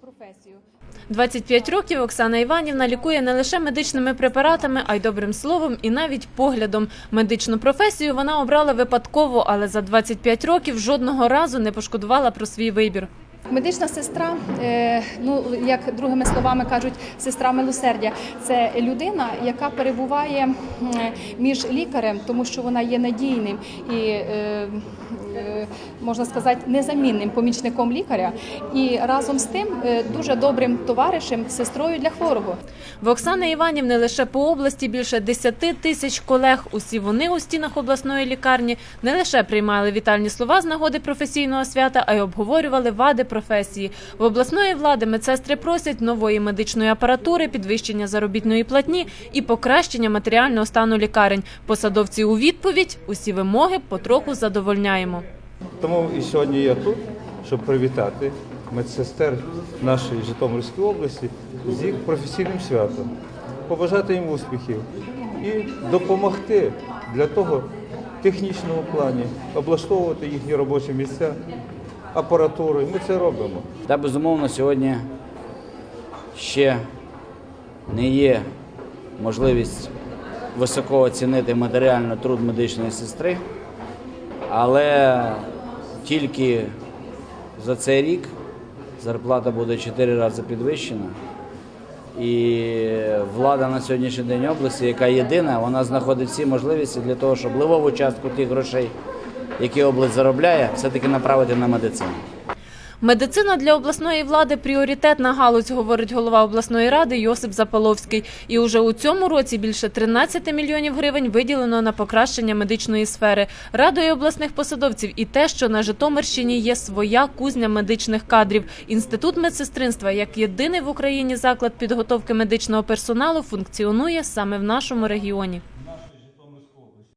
професію. 25 років Оксана Іванівна лікує не лише медичними препаратами, а й добрим словом і навіть поглядом. Медичну професію вона обрала випадково, але за 25 років жодного разу не пошкодувала про свій вибір. Медична сестра, е, ну як другими словами кажуть, сестра милосердя, це людина, яка перебуває між лікарем, тому що вона є надійним і е, е, можна сказати незамінним помічником лікаря, і разом з тим дуже добрим товаришем, сестрою для хворого. В Оксани Іванівни лише по області більше 10 тисяч колег. Усі вони у стінах обласної лікарні не лише приймали вітальні слова з нагоди професійного свята, а й обговорювали вади професії. В обласної влади медсестри просять нової медичної апаратури, підвищення заробітної платні і покращення матеріального стану лікарень. Посадовці у відповідь усі вимоги потроху задовольняємо. Тому і сьогодні я тут, щоб привітати медсестер нашої Житомирської області з їх професійним святом, побажати їм успіхів і допомогти для того технічному плані облаштовувати їхні робочі місця, апаратуру. Ми це робимо. Та безумовно сьогодні ще не є можливість високо оцінити матеріально труд медичної сестри, але тільки за цей рік зарплата буде 4 рази підвищена. І влада на сьогоднішній день області, яка єдина, вона знаходить всі можливості для того, щоб ливову частку тих грошей, які область заробляє, все-таки направити на медицину. Медицина для обласної влади пріоритетна галузь, говорить голова обласної ради Йосип Запаловський. І уже у цьому році більше 13 мільйонів гривень виділено на покращення медичної сфери. Радує обласних посадовців і те, що на Житомирщині є своя кузня медичних кадрів. Інститут медсестринства, як єдиний в Україні заклад підготовки медичного персоналу, функціонує саме в нашому регіоні.